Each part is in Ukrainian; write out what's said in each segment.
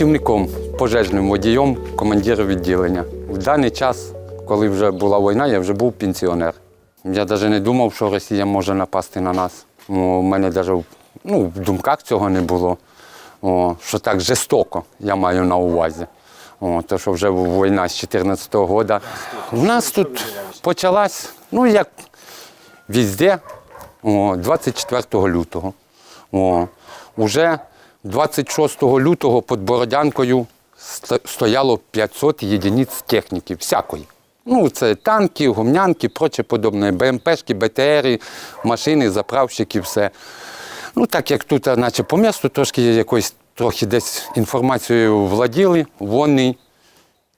рятівником, пожежним водієм, командиром відділення. В даний час, коли вже була війна, я вже був пенсіонер. Я навіть не думав, що Росія може напасти на нас. У мене навіть ну, в думках цього не було. О, що так жорстоко, я маю на увазі. О, то, що вже війна з 2014 року. У нас тут почалась, ну як везде, о, 24 лютого. О, уже 26 лютого під Бородянкою стояло 500 єдиниць техніки, всякої. Ну, це танки, гумнянки, проче подобне, БМПшки, БТРи, машини, заправщики, все. Ну, так як тут, наче по місту трошки якось трохи десь інформацією владіли, вони,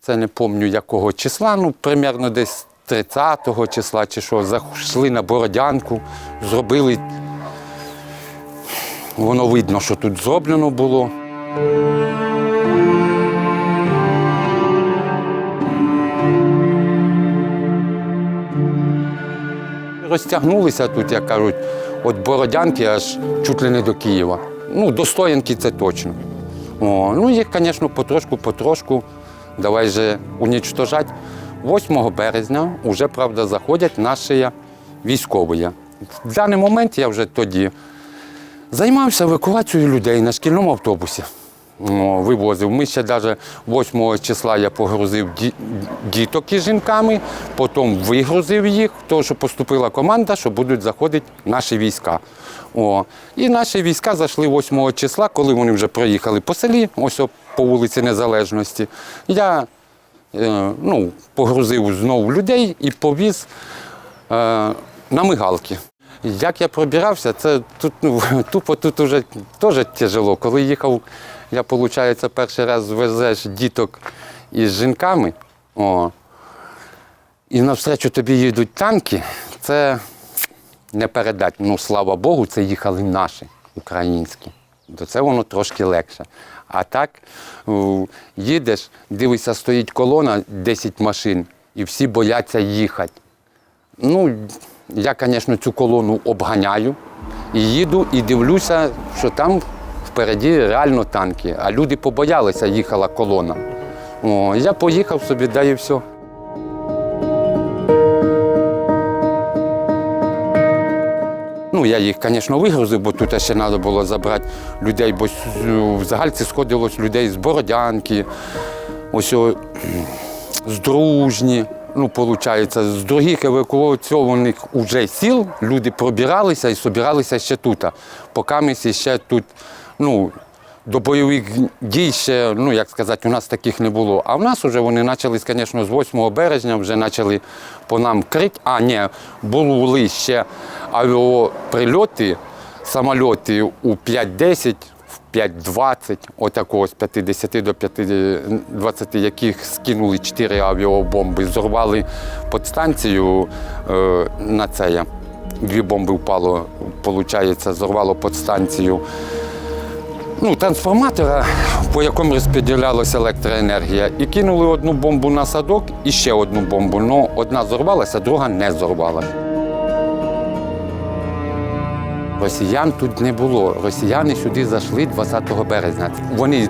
це не пам'ятаю якого числа, ну, примерно десь 30-го числа чи що, зайшли на Бородянку, зробили. Воно видно, що тут зроблено було. Розтягнулися тут, як кажуть, від Бородянки аж чуть ли не до Києва. Ну, до Стоянки це точно. О, ну, їх, звісно, потрошку, потрошку. Давай же унічтожати. 8 березня вже, правда, заходять наші військові. В даний момент я вже тоді займався евакуацією людей на шкільному автобусі. О, вивозив. Ми ще навіть 8 числа я погрузив діток із жінками, потім вигрузив їх, тому що поступила команда, що будуть заходити наші війська. О. І наші війська зайшли 8 числа, коли вони вже проїхали по селі, ось по вулиці Незалежності. Я е, ну, погрузив знову людей і повіз е, на мигалки. Як я пробирався, це тут ну, тупо тут уже теж тяжело. Коли їхав, я, виходить, перший раз везеш діток із жінками, о, і навстречу тобі їдуть танки, це не передати. Ну, слава Богу, це їхали наші, українські. До це воно трошки легше. А так їдеш, дивишся, стоїть колона, 10 машин, і всі бояться їхати. Ну, я, звісно, цю колону обганяю і їду і дивлюся, що там впереді реально танки. А люди побоялися, їхала колона. О, я поїхав собі, да і все. Ну, я їх, звісно, вигрузив, бо тут ще треба було забрати людей, бо в загальці сходилось людей з Бородянки, ось з Дружні. Ну, виходить, з других евакуаційних уже сіл люди пробиралися і собиралися ще тут. Поки ми ще тут, ну, до бойових дій ще, ну як сказати, у нас таких не було. А в нас вже вони почали, звісно, з 8 березня вже почали по нам крити. А, ні, були ще авіаприльоти, самольоти у 5-10, в 5-20, отакого з 50 до 20, яких скинули 4 авіабомби, зорвали підстанцію е, на це. Дві бомби впало, виходить, зорвало підстанцію ну, трансформатора, по якому розподілялася електроенергія, і кинули одну бомбу на садок і ще одну бомбу. Ну, одна зорвалася, друга не зорвалася. Росіян тут не було. Росіяни сюди зайшли 20 березня. Вони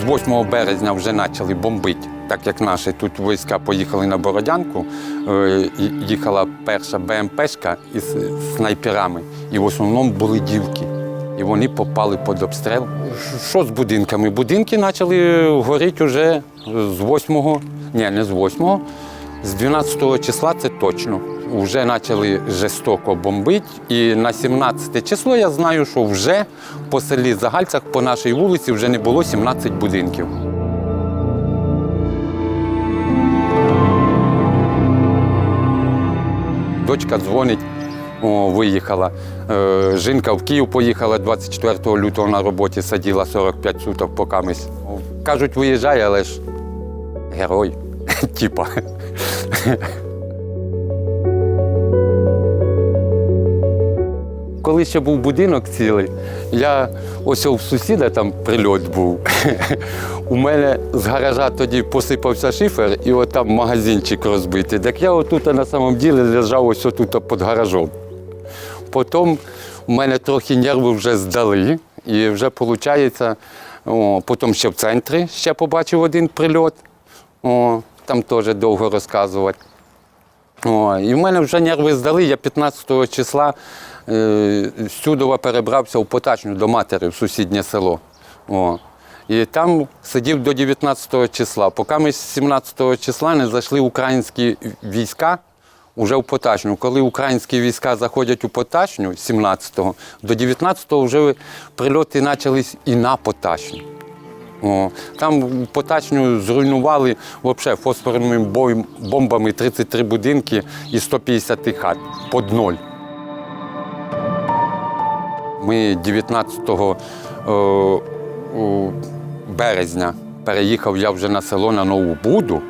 з 8 березня вже почали бомбити. Так як наші тут війська поїхали на Бородянку, е, їхала перша БМПшка із снайперами. І в основному були дівки. І вони попали під обстріл. Що з будинками? Будинки почали горіти вже з 8-го, ні, не з 8-го, з 12 числа це точно. Вже почали жорстоко бомбити. І на 17 число я знаю, що вже по селі Загальцях, по нашій вулиці, вже не було 17 будинків. Дочка дзвонить, о, виїхала. Е, жінка в Київ поїхала 24 лютого на роботі, сиділа 45 суток по камись. Кажуть, виїжджає, але ж герой. Типа. Коли ще був будинок цілий, я ось у сусіда там прильот був. У мене з гаража тоді посипався шифер, і от там магазинчик розбитий. Так я отут на самом ділі лежав ось тут під гаражом. Потім у мене трохи нерви вже здали, і вже виходить, потім ще в центрі ще побачив один прильот. О, там теж довго розказувати. О, і в мене вже нерви здали. Я 15 числа з Чудова перебрався в Потачню до матері в сусіднє село. О. І там сидів до 19 числа. Поки ми з 17 числа не зайшли українські війська вже в Потачню. Коли українські війська заходять у Потачню 17-го, до 19-го вже прильоти почались і на Потачню. О, там потачню зруйнували вообще фосфорними бомбами 33 будинки і 150 хат під ноль. Ми 19 е, березня переїхав я вже на село на Нову Буду.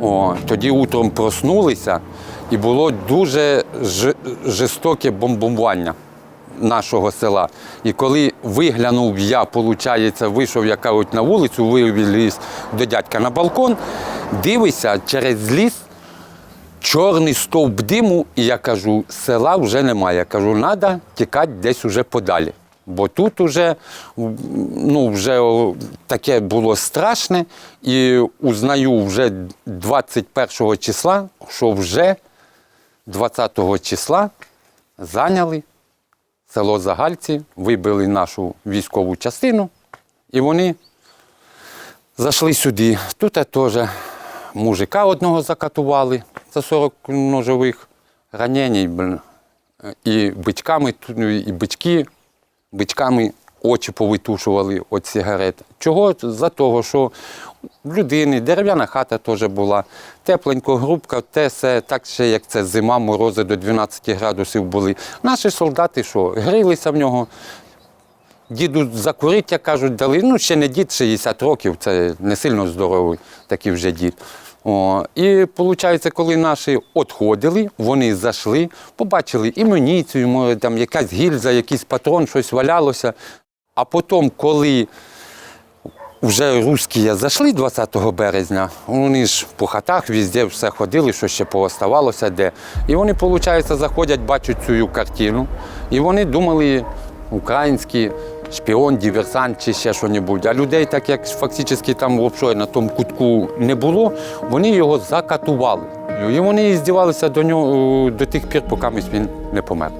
О, тоді утром проснулися і було дуже жорстоке бомбування нашого села. І коли виглянув я, виходить, вийшов яка от на вулицю, виліз до дядька на балкон, дивися через ліс. Чорний стовп диму, і я кажу, села вже немає. Я кажу, треба тікати десь уже подалі. Бо тут уже, ну, вже таке було страшне, і узнаю вже 21 числа, що вже 20 числа зайняли село Загальці, вибили нашу військову частину, і вони зайшли сюди. Тут теж мужика одного закатували за 40 ножових ранень. І бичками, і бички, бичками очі повитушували від сигарет. Чого? За того, що в людини дерев'яна хата теж була, тепленько, грубка, те все, так ще як це зима, морози до 12 градусів були. Наші солдати що, грілися в нього, Діду закурити, як кажуть, дали. Ну, ще не дід 60 років, це не сильно здоровий такий вже дід. О, і виходить, коли наші відходили, вони зайшли, побачили імуніцію, може, там якась гільза, якийсь патрон, щось валялося. А потім, коли вже русські зайшли 20 березня, вони ж по хатах везде все ходили, що ще пооставалося де. І вони, виходить, заходять, бачать цю картину, і вони думали, український шпіон, диверсант чи ще щось. А людей, так як фактично там взагалі на тому кутку не було, вони його закатували. І вони здівалися до нього до тих пір, поки він не помер.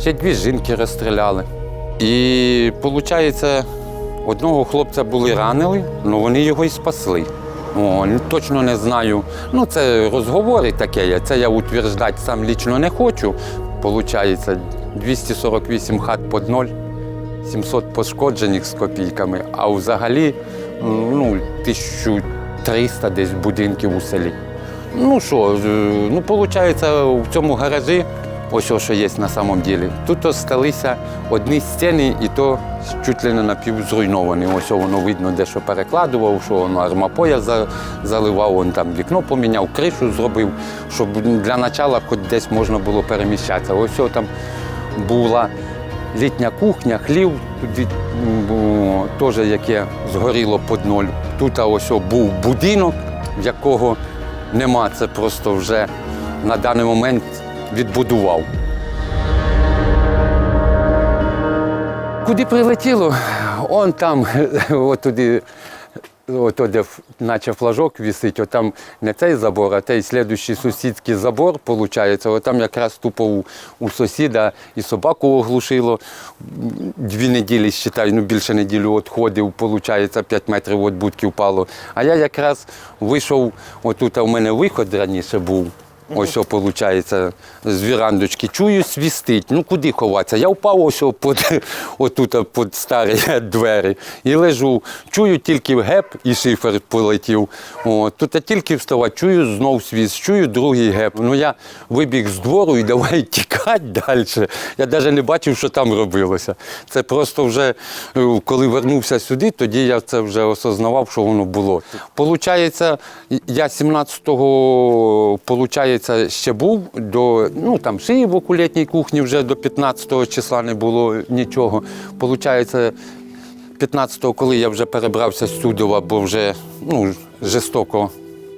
Ще дві жінки розстріляли. І виходить, одного хлопця були ранили, але вони його і спасли. О, ну, точно не знаю. Ну, це розговори таке, це я утверждати сам лічно не хочу. Получається 248 хат під ноль, 700 пошкоджених з копійками, а взагалі ну, 1300 десь будинків у селі. Ну що, ну виходить, в цьому гаражі, ось що є на самом ділі, тут осталися одні стіни, і то чуть ли не напівзруйновані. Ось воно видно, де що перекладував, що воно армапоя заливав, он там вікно поміняв, кришу зробив, щоб для начала хоч десь можна було переміщатися. Ось там була літня кухня, хлів, теж яке згоріло під ноль. Тут ось був будинок, в якого нема, це просто вже на даний момент відбудував. Куди прилетіло? Он там, от туди, от де наче флажок висить, от там не цей забор, а той слідуючий сусідський забор, виходить, от там якраз тупо у, у сусіда і собаку оглушило. Дві неділі, считай, ну більше неділю відходив, виходить, 5 метрів від будки впало. А я якраз вийшов, отут у мене виход раніше був. Ось, виходить, з вірандочки. Чую, свістить. Ну куди ховатися? Я впав ось під, отут під старі двері і лежу. Чую тільки геп і шифер полетів. О, тут тільки вставати, чую знов свіст, чую другий геп. Ну я вибіг з двору і давай тікати далі. Я навіть не бачив, що там робилося. Це просто вже е, коли вернувся сюди, тоді я це вже осознавав, що воно було. Получається, я 17-го, получається, ще був до ну там шиївок у літній кухні вже до 15-го числа не було нічого. Получається, 15-го, коли я вже перебрався з Судова, бо вже ну, жорстоко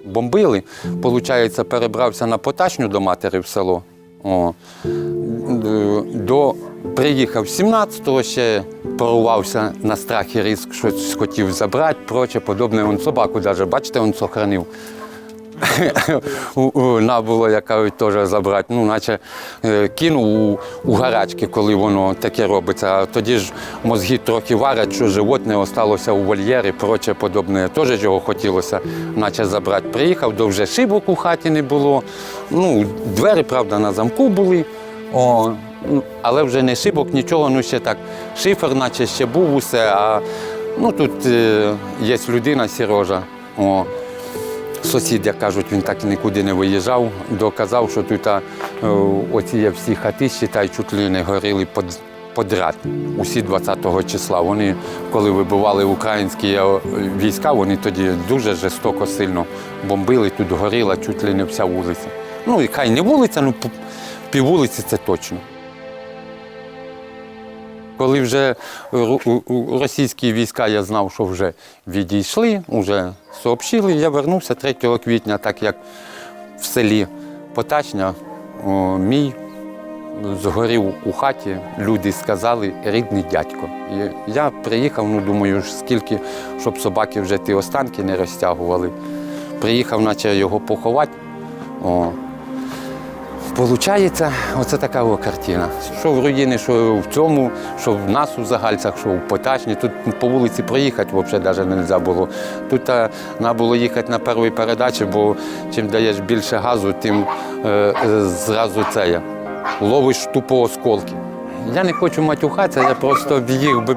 бомбили, получається, перебрався на потачню до матері в село. О. До, приїхав 17-го, ще порувався на страх і ризик, щось хотів забрати, проче, подобне. Он собаку навіть, бачите, він сохранив. На було, як теж забрати. Ну, наче е, кинув у, у гарячки, коли воно таке робиться. А тоді ж мозги трохи варять, що животне осталося у вольєрі, проче подобне. Теж його хотілося, наче забрати. Приїхав, до вже шибок у хаті не було. Ну, двері, правда, на замку були. О, ну, але вже не шибок, нічого, ну ще так. Шифер, наче ще був усе, а ну, тут е, є людина, Сережа. О, Сусід, як кажуть, він так нікуди не виїжджав, доказав, що тут е, оці всі хати, считай, чуть ли не горіли под, подряд. Усі 20-го числа. Вони, коли вибивали українські е, війська, вони тоді дуже жорстоко сильно бомбили, тут горіла чуть ли не вся вулиця. Ну і хай не вулиця, ну п- піввулиці це точно. Коли вже російські війська, я знав, що вже відійшли, вже сообщили, я вернувся 3 квітня, так як в селі Потачня мій згорів у хаті, люди сказали рідний дядько. І я приїхав, ну думаю, скільки, щоб собаки вже ті останки не розтягували. Приїхав, наче його поховати. О, Получається, оце така о картина. Що в руїні, що в цьому, що в нас у Загальцях, що в Потачні. Тут по вулиці проїхати взагалі навіть не можна було. Тут треба було їхати на першій передачі, бо чим даєш більше газу, тим е, е, зразу це є. Ловиш тупо осколки. Я не хочу матюхатися, я просто їх би.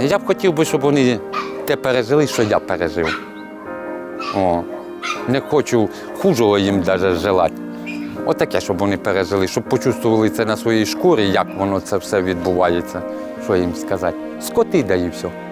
Я б хотів би, щоб вони те пережили, що я пережив. О. Не хочу хужого їм навіть желати. Отаке, щоб вони пережили, щоб почувствували це на своїй шкурі, як воно це все відбувається, що їм сказати. Скоти і все.